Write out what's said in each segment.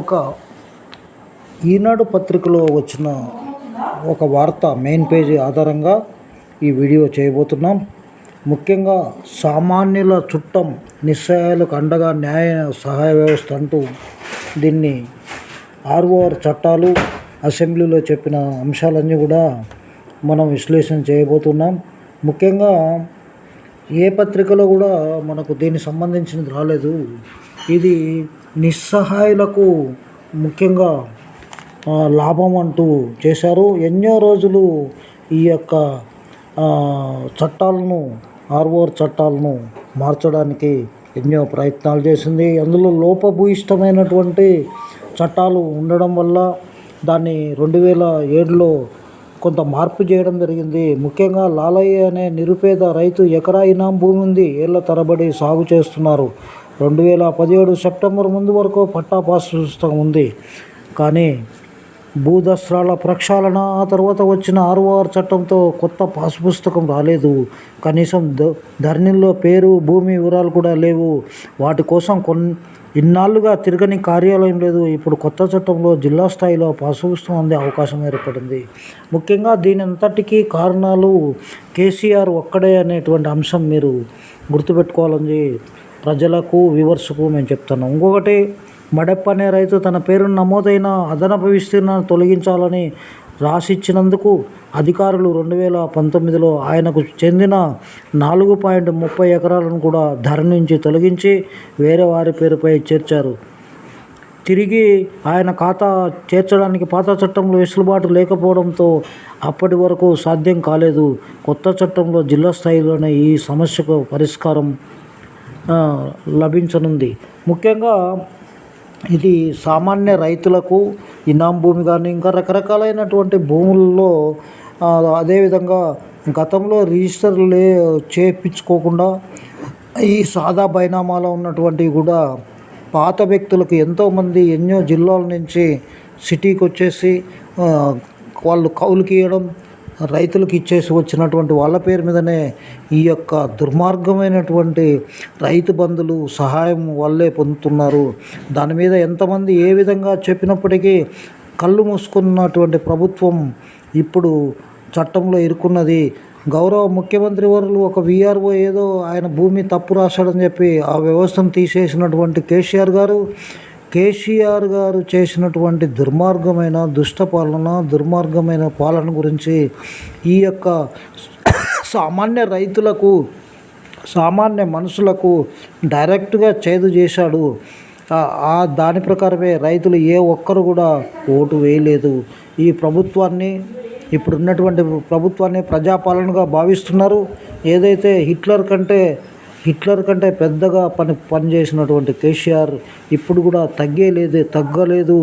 ఒక ఈనాడు పత్రికలో వచ్చిన ఒక వార్త మెయిన్ పేజీ ఆధారంగా ఈ వీడియో చేయబోతున్నాం. ముఖ్యంగా సామాన్యుల చుట్టం నిశ్చయాలకు అండగా న్యాయ సహాయ వ్యవస్థ అంటూ దీన్ని ఆర్ఓఆర్ చట్టాలు అసెంబ్లీలో చెప్పిన అంశాలన్నీ కూడా మనం విశ్లేషణ చేయబోతున్నాం. ముఖ్యంగా ఏ పత్రికలో కూడా మనకు దీనికి సంబంధించినది రాలేదు. ఇది నిస్సహాయులకు ముఖ్యంగా లాభం అంటూ చేశారు. ఎన్నో రోజులు ఈ యొక్క చట్టాలను ఆర్ఓఆర్ చట్టాలను మార్చడానికి ఎన్నో ప్రయత్నాలు చేసింది. అందులో లోపభూయిష్టమైనటువంటి చట్టాలు ఉండడం వల్ల దాన్ని రెండు వేల ఏడులో కొంత మార్పు చేయడం జరిగింది. ముఖ్యంగా లాలయ్య అనే నిరుపేద రైతు ఎకరా ఇనాం భూమి ఉంది. ఏళ్ళ తరబడి సాగు చేస్తున్నారు. రెండు వేల పదిహేడు సెప్టెంబర్ ముందు వరకు పట్టా పాస్ పుస్తకం ఉంది. కానీ భూదస్త్రాల ప్రక్షాళన ఆ తర్వాత వచ్చిన ఆర్ఓఆర్ చట్టంతో కొత్త పాస్ పుస్తకం రాలేదు. కనీసం ద ధరణిలో పేరు భూమి వివరాలు కూడా లేవు. వాటి కోసం కొన్ ఇన్నాళ్ళుగా తిరగని కార్యాలయం లేదు. ఇప్పుడు కొత్త చట్టంలో జిల్లా స్థాయిలో పాసుపుస్తకం అందే అవకాశం ఏర్పడింది. ముఖ్యంగా దీని అంతటికీ కారణాలు కేసీఆర్ ఒక్కడే అనేటువంటి అంశం మీరు గుర్తుపెట్టుకోవాలని ప్రజలకు వ్యూవర్స్కు మేము చెప్తాను ఇంకొకటి మడప్ప అనే రైతు తన పేరు నమోదైన అదనపు విస్తీర్ణాన్ని తొలగించాలని రాసిచ్చినందుకు అధికారులు రెండు వేల పంతొమ్మిదిలో ఆయనకు చెందిన నాలుగు పాయింట్ ముప్పై ఎకరాలను కూడా ధర నుంచి తొలగించి వేరే వారి పేరుపై చేర్చారు. తిరిగి ఆయన ఖాతా చేర్చడానికి పాత చట్టంలో వెసులుబాటు లేకపోవడంతో అప్పటి వరకు సాధ్యం కాలేదు. కొత్త చట్టంలో జిల్లా స్థాయిలోనే ఈ సమస్యకు పరిష్కారం లభించనుంది. ముఖ్యంగా ఇది సామాన్య రైతులకు ఇనాం భూమి కానీ ఇంకా రకరకాలైనటువంటి భూముల్లో అదేవిధంగా గతంలో రిజిస్టర్ లే చేయించుకోకుండా ఈ సాదా బైనామాలో ఉన్నటువంటివి కూడా పాత వ్యక్తులకు ఎంతోమంది ఎన్నో జిల్లాల నుంచి సిటీకి వచ్చేసి వాళ్ళు కౌలుకి ఇవ్వడం రైతులకు ఇచ్చేసి వచ్చినటువంటి వాళ్ళ పేరు మీదనే ఈ యొక్క దుర్మార్గమైనటువంటి రైతు బంధులు సహాయం వాళ్ళే పొందుతున్నారు. దాని మీద ఎంతమంది ఏ విధంగా చెప్పినప్పటికీ కళ్ళు మూసుకున్నటువంటి ప్రభుత్వం ఇప్పుడు చట్టంలో ఇరుక్కున్నది గౌరవ ముఖ్యమంత్రి వరులు ఒక విఆర్ఓ ఏదో ఆయన భూమి తప్పు రాశాడని చెప్పి ఆ వ్యవస్థను తీసేసినటువంటి కేసీఆర్ గారు కేసీఆర్ గారు చేసినటువంటి దుర్మార్గమైన దుష్ట పాలన దుర్మార్గమైన పాలన గురించి ఈ యొక్క సామాన్య రైతులకు సామాన్య మనుషులకు డైరెక్ట్గా చేదు చేశాడు. ఆ- దాని ప్రకారమే రైతులు ఏ ఒక్కరు కూడా ఓటు వేయలేదు. ఈ ప్రభుత్వాన్ని ఇప్పుడున్నటువంటి ప్రభుత్వాన్ని ప్రజాపాలనగా భావిస్తున్నారు. ఏదైతే హిట్లర్ కంటే హిట్లర్ కంటే పెద్దగా పని పనిచేసినటువంటి కేసీఆర్ ఇప్పుడు కూడా తగ్గేలేదు తగ్గలేదు.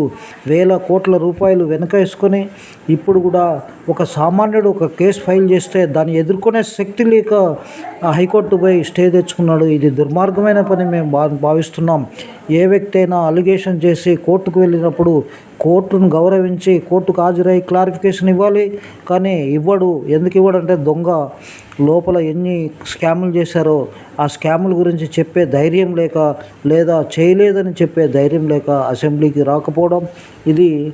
వేల కోట్ల రూపాయలు వెనకేసుకొని ఇప్పుడు కూడా ఒక సామాన్యుడు ఒక కేసు ఫైల్ చేస్తే దాన్ని ఎదుర్కొనే శక్తి లేక హైకోర్టు పోయి స్టే తెచ్చుకున్నాడు. ఇది దుర్మార్గమైన పని మేము భా భావిస్తున్నాం. ఏ వ్యక్తి అయినా అలిగేషన్ చేసి కోర్టుకు వెళ్ళినప్పుడు కోర్టును గౌరవించి కోర్టుకు హాజరై క్లారిఫికేషన్ ఇవ్వాలి. కానీ ఇవ్వడు. ఎందుకు ఇవ్వడంటే దొంగ. లోపల ఎన్ని స్కాములు చేశారో ఆ స్కాముల గురించి చెప్పే ధైర్యం లేక లేదా చేయలేదని చెప్పే ధైర్యం లేక అసెంబ్లీకి రాకపోవడం. ఇది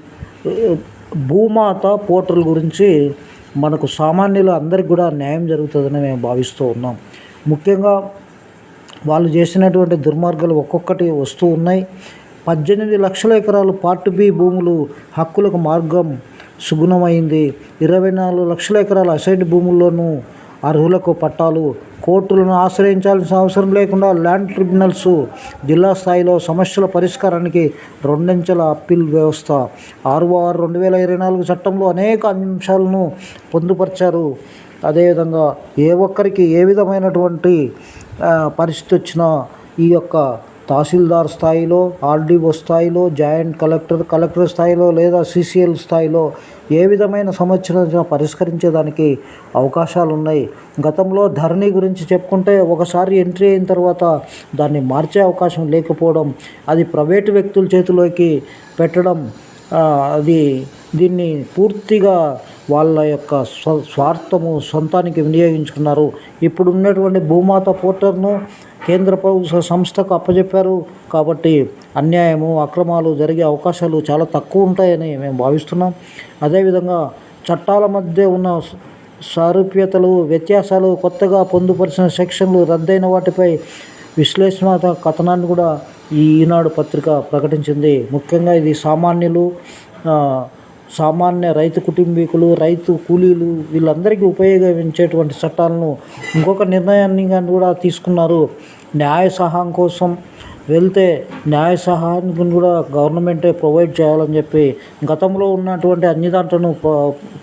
భూమాత పోర్టల్ గురించి మనకు సామాన్యులు అందరికి కూడా న్యాయం జరుగుతుందని మేము భావిస్తూ ఉన్నాం. ముఖ్యంగా వాళ్ళు చేసినటువంటి దుర్మార్గాలు ఒక్కొక్కటి వస్తూ ఉన్నాయి. పద్దెనిమిది లక్షల ఎకరాలు పార్ట్ బి భూములు హక్కులకు మార్గం సుగుణమైంది. ఇరవై నాలుగు లక్షల ఎకరాల అసైడ్ భూముల్లోనూ అర్హులకు పట్టాలు. కోర్టులను ఆశ్రయించాల్సిన అవసరం లేకుండా ల్యాండ్ ట్రిబ్యునల్స్ జిల్లా స్థాయిలో సమస్యల పరిష్కారానికి రెండంచెల అప్పీల్ వ్యవస్థ. ఆర్ఓఆర్ రెండు వేల ఇరవై నాలుగు చట్టంలో అనేక అంశాలను పొందుపరిచారు. అదేవిధంగా ఏ ఒక్కరికి ఏ విధమైనటువంటి పరిస్థితి వచ్చినా ఈ యొక్క తహసీల్దార్ స్థాయిలో ఆర్డీఓ స్థాయిలో జాయింట్ కలెక్టర్ కలెక్టర్ స్థాయిలో లేదా సిసిఎల్ స్థాయిలో ఏ విధమైన సమస్యలను పరిష్కరించేదానికి అవకాశాలు ఉన్నాయి గతంలో ధరణి గురించి చెప్పుకుంటే ఒకసారి ఎంట్రీ అయిన తర్వాత దాన్ని మార్చే అవకాశం లేకపోవడం అది ప్రైవేటు వ్యక్తుల చేతిలోకి పెట్టడం అది దీన్ని పూర్తిగా వాళ్ళ యొక్క స్వార్థము సొంతానికి వినియోగించుకున్నారు. ఇప్పుడు ఉన్నటువంటి భూమాత పోర్టర్ను కేంద్ర ప్రభుత్వ సంస్థకు అప్పచెప్పారు కాబట్టి అన్యాయము అక్రమాలు జరిగే అవకాశాలు చాలా తక్కువ ఉంటాయని మేము భావిస్తున్నాం. అదేవిధంగా చట్టాల మధ్య ఉన్న సారూప్యతలు వ్యత్యాసాలు కొత్తగా పొందుపరిచిన సెక్షన్లు రద్దయిన వాటిపై విశ్లేషణాత్మక కథనాన్ని కూడా ఈ ఈనాడు పత్రిక ప్రకటించింది. ముఖ్యంగా ఇది సామాన్యులు సామాన్య రైతు కుటుంబీకులు రైతు కూలీలు వీళ్ళందరికీ ఉపయోగించేటువంటి చట్టాలను ఇంకొక నిర్ణయాన్ని కూడా తీసుకున్నారు. న్యాయ సహాయం కోసం వెళ్తే న్యాయ సహాయానికి కూడా గవర్నమెంటే ప్రొవైడ్ చేయాలని చెప్పి గతంలో ఉన్నటువంటి అన్ని దాంట్లను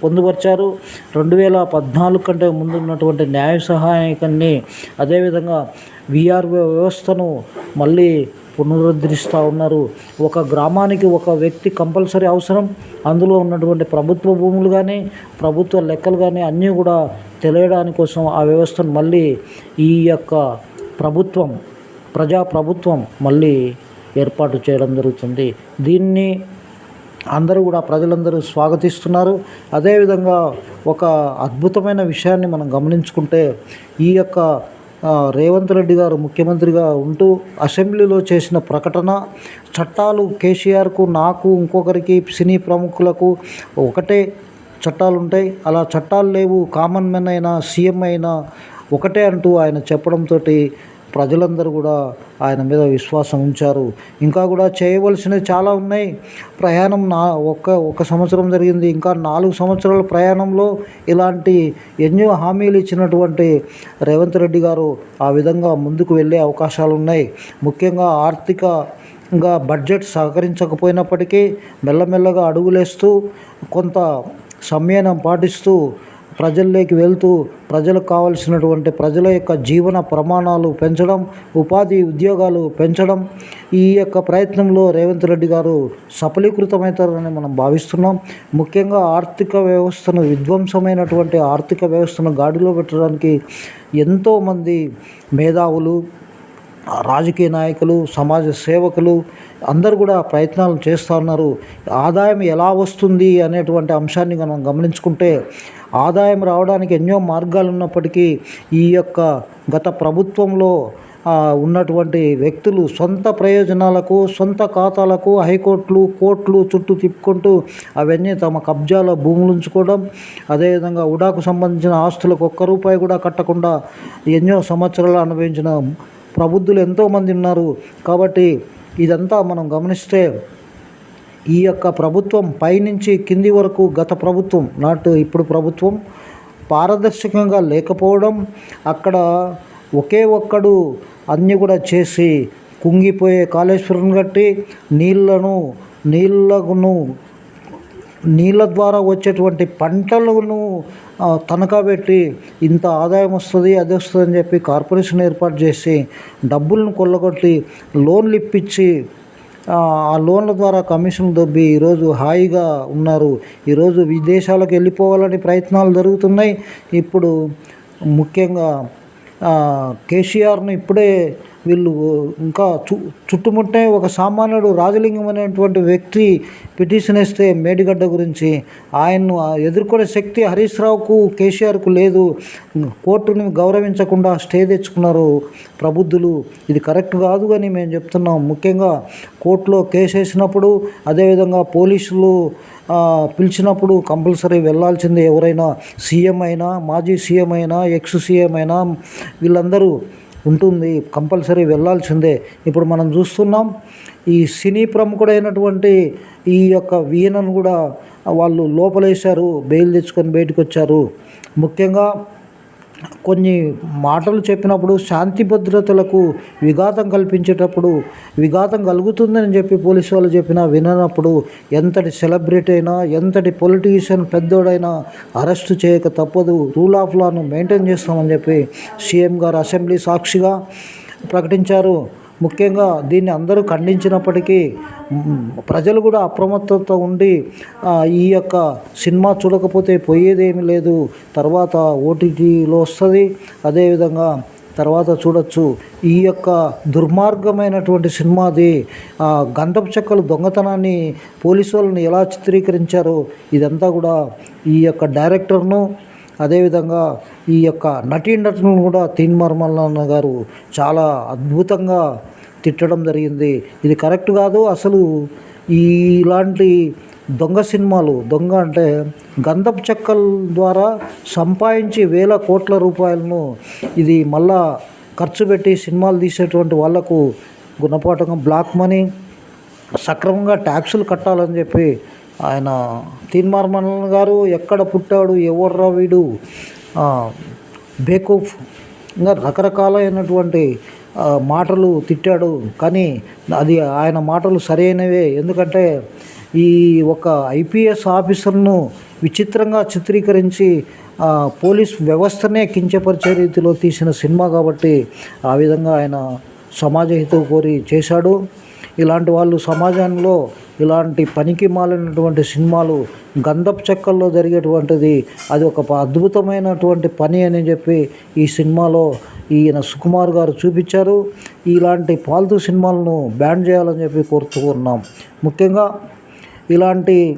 పొందుపరిచారు. రెండు వేల పద్నాలుగు కంటే ముందు ఉన్నటువంటి న్యాయ సహాయకాన్ని అదేవిధంగా విఆర్ఓ వ్యవస్థను మళ్ళీ పునరుద్ధరిస్తూ ఉన్నారు. ఒక గ్రామానికి ఒక వ్యక్తి కంపల్సరీ అవసరం. అందులో ఉన్నటువంటి ప్రభుత్వ భూములు కానీ ప్రభుత్వ లెక్కలు కానీ అన్నీ కూడా తెలియడానికి కోసం ఆ వ్యవస్థను మళ్ళీ ఈ యొక్క ప్రభుత్వం ప్రజా ప్రభుత్వం మళ్ళీ ఏర్పాటు చేయడం జరుగుతుంది. దీన్ని అందరూ కూడా ప్రజలందరూ స్వాగతిస్తున్నారు. అదేవిధంగా ఒక అద్భుతమైన విషయాన్ని మనం గమనించుకుంటే ఈ యొక్క రేవంత్ రెడ్డి గారు ముఖ్యమంత్రిగా ఉంటూ అసెంబ్లీలో చేసిన ప్రకటన చట్టాలు కేసీఆర్కు నాకు ఇంకొకరికి సినీ ప్రముఖులకు ఒకటే చట్టాలు ఉంటాయి అలా చట్టాలు లేవు. కామన్ మెన్ అయినా సీఎం అయినా ఒకటే అంటూ ఆయన చెప్పడంతో ప్రజలందరూ కూడా ఆయన మీద విశ్వాసం ఉంచారు. ఇంకా కూడా చేయవలసినవి చాలా ఉన్నాయి. ప్రయాణం నా ఒక్క ఒక సంవత్సరం జరిగింది. ఇంకా నాలుగు సంవత్సరాల ప్రయాణంలో ఇలాంటి ఎన్నో హామీలు ఇచ్చినటువంటి రేవంత్ రెడ్డి గారు ఆ విధంగా ముందుకు వెళ్ళే అవకాశాలు ఉన్నాయి. ముఖ్యంగా ఆర్థిక ఇంకా బడ్జెట్ సహకరించకపోయినప్పటికీ మెల్లమెల్లగా అడుగులేస్తూ కొంత సంయనం పాటిస్తూ ప్రజల్లోకి వెళ్తూ ప్రజలకు కావలసినటువంటి ప్రజల యొక్క జీవన ప్రమాణాలు పెంచడం ఉపాధి ఉద్యోగాలు పెంచడం ఈ యొక్క ప్రయత్నంలో రేవంత్ రెడ్డి గారు సఫలీకృతమవుతారని మనం భావిస్తున్నాం. ముఖ్యంగా ఆర్థిక వ్యవస్థను విధ్వంసమైనటువంటి ఆర్థిక వ్యవస్థను గాడిలో పెట్టడానికి ఎంతోమంది మేధావులు రాజకీయ నాయకులు సమాజ సేవకులు అందరు కూడా ప్రయత్నాలు చేస్తూ ఉన్నారు. ఆదాయం ఎలా వస్తుంది అనేటువంటి అంశాన్ని మనం గమనించుకుంటే ఆదాయం రావడానికి ఎన్నో మార్గాలు ఉన్నప్పటికీ ఈ యొక్క గత ప్రభుత్వంలో ఉన్నటువంటి వ్యక్తులు సొంత ప్రయోజనాలకు సొంత ఖాతాలకు హైకోర్టులు కోర్టులు చుట్టూ తిప్పుకుంటూ అవన్నీ తమ కబ్జాలో భూములు ఉంచుకోవడం అదేవిధంగా ఉడాకు సంబంధించిన ఆస్తులకు ఒక్క రూపాయి కూడా కట్టకుండా ఎన్నో సంవత్సరాలు అనుభవించిన ప్రబుద్ధులు ఎంతోమంది ఉన్నారు. కాబట్టి ఇదంతా మనం గమనిస్తే ఈ యొక్క ప్రభుత్వం పైనుంచి కింది వరకు గత ప్రభుత్వం నాటు ఇప్పుడు ప్రభుత్వం పారదర్శకంగా లేకపోవడం అక్కడ ఒకే ఒక్కడు అన్నీ కూడా చేసి కుంగిపోయే కాళేశ్వరం కట్టి నీళ్ళను నీళ్ళను నీళ్ళ ద్వారా వచ్చేటువంటి పంటలను తనఖా పెట్టి ఇంత ఆదాయం వస్తుంది అది వస్తుంది అని చెప్పి కార్పొరేషన్ ఏర్పాటు చేసి డబ్బులను కొల్లగొట్టి లోన్లు ఇప్పించి ఆ లోన్ల ద్వారా కమిషన్ దొబ్బి ఈరోజు హాయిగా ఉన్నారు. ఈరోజు విదేశాలకు వెళ్ళిపోవాలని ప్రయత్నాలు జరుగుతున్నాయి. ఇప్పుడు ముఖ్యంగా కేసీఆర్ను ఇప్పుడే వీళ్ళు ఇంకా చు చుట్టుముట్టే ఒక సామాన్యుడు రాజలింగం అనేటువంటి వ్యక్తి పిటిషన్ వేస్తే మేడిగడ్డ గురించి ఆయన్ను ఎదుర్కొనే శక్తి హరీష్ రావుకు కేసీఆర్కు లేదు. కోర్టుని గౌరవించకుండా స్టే తెచ్చుకున్నారు ప్రబుద్ధులు. ఇది కరెక్ట్ కాదు అని మేము చెప్తున్నాం. ముఖ్యంగా కోర్టులో కేసు వేసినప్పుడు అదేవిధంగా పోలీసులు పిలిచినప్పుడు కంపల్సరీ వెళ్ళాల్సిందే ఎవరైనా సీఎం అయినా మాజీ సీఎం అయినా ఎక్స్ సీఎం అయినా వీళ్ళందరూ ఉంటుంది కంపల్సరీ వెళ్ళాల్సిందే ఇప్పుడు మనం చూస్తున్నాం ఈ సినీ ప్రముఖుడైనటువంటి ఈ యొక్క వీణను కూడా వాళ్ళు లోపలేశారు బెయిల్ తెచ్చుకొని బయటకు వచ్చారు ముఖ్యంగా కొన్ని మాటలు చెప్పినప్పుడు శాంతి భద్రతలకు విఘాతం కల్పించేటప్పుడు విఘాతం కలుగుతుందని చెప్పి పోలీసు వాళ్ళు చెప్పినా విననప్పుడు ఎంతటి సెలబ్రిటీ అయినా ఎంతటి పొలిటీషియన్ పెద్దోడైనా అరెస్టు చేయక తప్పదు. రూల్ ఆఫ్ లాను మెయింటైన్ చేస్తామని చెప్పి సీఎం గారు అసెంబ్లీ సాక్షిగా ప్రకటించారు. ముఖ్యంగా దీన్ని అందరూ ఖండించినప్పటికీ ప్రజలు కూడా అప్రమత్తత ఉండి ఈ యొక్క సినిమా చూడకపోతే పోయేదేమీ లేదు. తర్వాత ఓటీటీలో వస్తుంది. అదేవిధంగా తర్వాత చూడొచ్చు. ఈ యొక్క దుర్మార్గమైనటువంటి సినిమాది గంధపు చెక్కలు దొంగతనాన్ని పోలీసు వాళ్ళని ఎలా చిత్రీకరించారో ఇదంతా కూడా ఈ యొక్క డైరెక్టర్ను అదేవిధంగా ఈ యొక్క నటీనటులను కూడా తీన్మార్మల్లన్న గారు చాలా అద్భుతంగా తిట్టడం జరిగింది. ఇది కరెక్ట్ కాదు. అసలు ఇలాంటి దొంగ సినిమాలు దొంగ అంటే గంధపు చెక్కల ద్వారా సంపాదించి వేల కోట్ల రూపాయలను ఇది మళ్ళా ఖర్చు పెట్టి సినిమాలు తీసేటువంటి వాళ్ళకు గుణపాఠంగా బ్లాక్ మనీ సక్రమంగా ట్యాక్సులు కట్టాలని చెప్పి ఆయన తీన్మార్మన్ గారు ఎక్కడ పుట్టాడు ఎవర్రా వీడు? బేకూఫ్. ఇంకా రకరకాలైనటువంటి మాటలు తిట్టాడు. కానీ అది ఆయన మాటలు సరైనవే. ఎందుకంటే ఈ ఒక ఐపీఎస్ ఆఫీసర్ను విచిత్రంగా చిత్రీకరించి పోలీస్ వ్యవస్థనే కించపరిచే రీతిలో తీసిన సినిమా కాబట్టి ఆ విధంగా ఆయన సమాజ హితవు కోరి చేశాడు. ఇలాంటి వాళ్ళు సమాజంలో ఇలాంటి పనికి మాలినటువంటి సినిమాలు గంధపు చెక్కల్లో జరిగేటువంటిది అది ఒక అద్భుతమైనటువంటి పని అని చెప్పి ఈ సినిమాలో ఈయన సుకుమార్ గారు చూపించారు. ఇలాంటి పాల్తూ సినిమాలను బ్యాన్ చేయాలని చెప్పి కోరుతూ ఉన్నాం. ముఖ్యంగా ఇలాంటి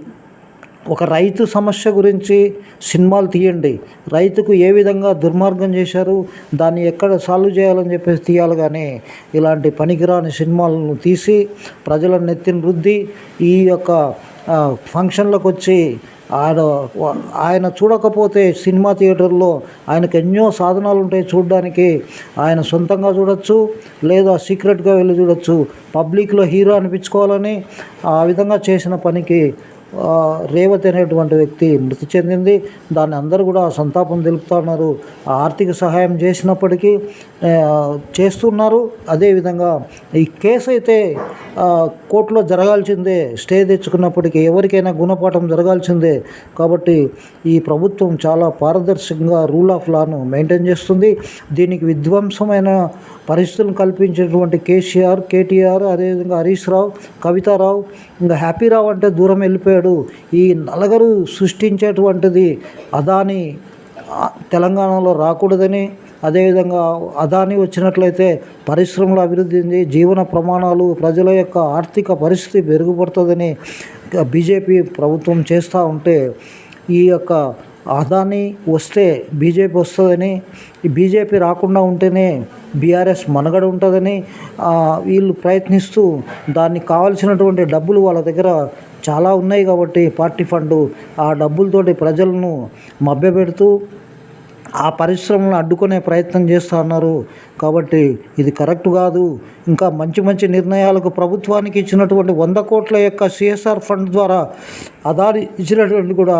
ఒక రైతు సమస్య గురించి సినిమాలు తీయండి. రైతుకు ఏ విధంగా దుర్మార్గం చేశారు దాన్ని ఎక్కడ సాల్వ్ చేయాలని చెప్పేసి తీయాలి కానీ ఇలాంటి పనికిరాని సినిమాలను తీసి ప్రజల నెత్తిన రుద్ది ఈ యొక్క ఫంక్షన్లకు వచ్చి ఆయన ఆయన చూడకపోతే సినిమా థియేటర్లో ఆయనకు ఎన్నో సాధనాలు ఉంటాయి చూడడానికి. ఆయన సొంతంగా చూడొచ్చు లేదా సీక్రెట్గా వెళ్ళి చూడొచ్చు. పబ్లిక్లో హీరో అనిపించుకోవాలని ఆ విధంగా చేసిన పనికి రేవతి అనేటువంటి వ్యక్తి మృతి చెందింది. దాన్ని అందరూ కూడా సంతాపం తెలుపుతున్నారు ఆర్థిక సహాయం చేసినప్పటికీ చేస్తున్నారు. అదేవిధంగా ఈ కేసు అయితే కోర్టులో జరగాల్సిందే. స్టే తెచ్చుకున్నప్పటికీ ఎవరికైనా గుణపాఠం జరగాల్సిందే. కాబట్టి ఈ ప్రభుత్వం చాలా పారదర్శకంగా రూల్ ఆఫ్ లాను మెయింటైన్ చేస్తుంది. దీనికి విధ్వంసమైన పరిస్థితులను కల్పించినటువంటి కేసీఆర్ కేటీఆర్ అదేవిధంగా హరీష్ రావు కవితారావు ఇంకా హ్యాపీ రావు అంటే దూరం వెళ్ళిపోయాడు. ఈ నలుగురు సృష్టించేటువంటిది అదాని తెలంగాణలో రాకూడదని అదేవిధంగా అదాని వచ్చినట్లయితే పరిశ్రమలు అభివృద్ధి చెంది జీవన ప్రమాణాలు ప్రజల యొక్క ఆర్థిక పరిస్థితి మెరుగుపడుతుందని బీజేపీ ప్రభుత్వం చేస్తూ ఉంటే ఈ యొక్క అదాని వస్తే బీజేపీ వస్తుందని ఈ బీజేపీ రాకుండా ఉంటేనే బీఆర్ఎస్ మనుగడ ఉంటుందని వీళ్ళు ప్రయత్నిస్తూ దానికి కావాల్సినటువంటి డబ్బులు వాళ్ళ దగ్గర చాలా ఉన్నాయి కాబట్టి పార్టీ ఫండ్ ఆ డబ్బులతోటి ప్రజలను మభ్యపెడుతూ ఆ పరిశ్రమలను అడ్డుకునే ప్రయత్నం చేస్తూ ఉన్నారు కాబట్టి ఇది కరెక్ట్ కాదు. ఇంకా మంచి మంచి నిర్ణయాలకు ప్రభుత్వానికి ఇచ్చినటువంటి వంద కోట్ల యొక్క సిఎస్ఆర్ ఫండ్ ద్వారా అదాని ఇచ్చినటువంటి కూడా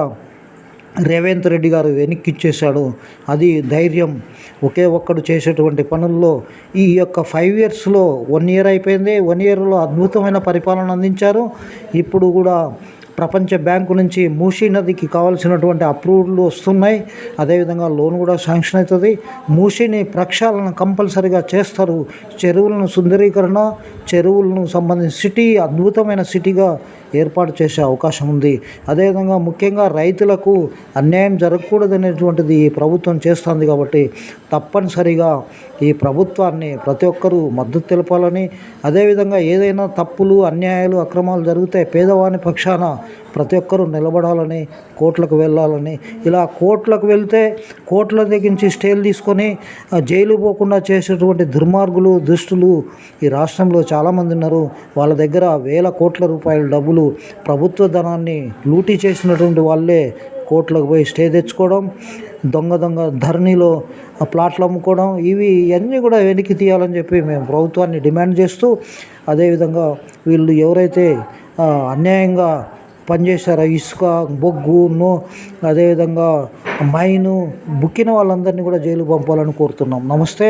రేవంత్ రెడ్డి గారు వెనక్కి ఇచ్చేశాడు అది ధైర్యం. ఒకే ఒక్కడు చేసేటువంటి పనుల్లో ఈ యొక్క ఫైవ్ ఇయర్స్లో వన్ ఇయర్ అయిపోయింది. వన్ ఇయర్లో అద్భుతమైన పరిపాలన అందించారు. ఇప్పుడు కూడా ప్రపంచ బ్యాంకు నుంచి మూసీ నదికి కావాల్సినటువంటి అప్రూవల్లు వస్తున్నాయి. అదేవిధంగా లోన్ కూడా శాంక్షన్ అవుతుంది. మూసీని ప్రక్షాళన కంపల్సరీగా చేస్తారు. చెరువులను సుందరీకరణ చెరువులను సంబంధించి సిటీ అద్భుతమైన సిటీగా ఏర్పాటు చేసే అవకాశం ఉంది. అదేవిధంగా ముఖ్యంగా రైతులకు అన్యాయం జరగకూడదనేటువంటిది ఈ ప్రభుత్వం చేస్తుంది కాబట్టి తప్పనిసరిగా ఈ ప్రభుత్వాన్ని ప్రతి ఒక్కరూ మద్దతు తెలపాలని అదేవిధంగా ఏదైనా తప్పులు అన్యాయాలు అక్రమాలు జరిగితే పేదవాని పక్షాన ప్రతి ఒక్కరూ నిలబడాలని కోర్టులకు వెళ్ళాలని ఇలా కోర్టులకు వెళ్తే కోర్టుల దగ్గరించి స్టేలు తీసుకొని జైలు పోకుండా చేసేటువంటి దుర్మార్గులు దుష్టులు ఈ రాష్ట్రంలో చాలామంది ఉన్నారు. వాళ్ళ దగ్గర వేల కోట్ల రూపాయల డబ్బులు ప్రభుత్వ ధనాన్ని లూటీ చేసినటువంటి వాళ్ళే కోట్లకు పోయి స్టే తెచ్చుకోవడం దొంగ దొంగ ధరణిలో ప్లాట్లు అమ్ముకోవడం ఇవి ఇవన్నీ కూడా వెనక్కి తీయాలని చెప్పి మేము ప్రభుత్వాన్ని డిమాండ్ చేస్తూ అదేవిధంగా వీళ్ళు ఎవరైతే అన్యాయంగా పనిచేశారో ఇసుక బొగ్గు నో అదేవిధంగా మైను బుక్కిన వాళ్ళందరినీ కూడా జైలు పంపాలని కోరుతున్నాం. నమస్తే.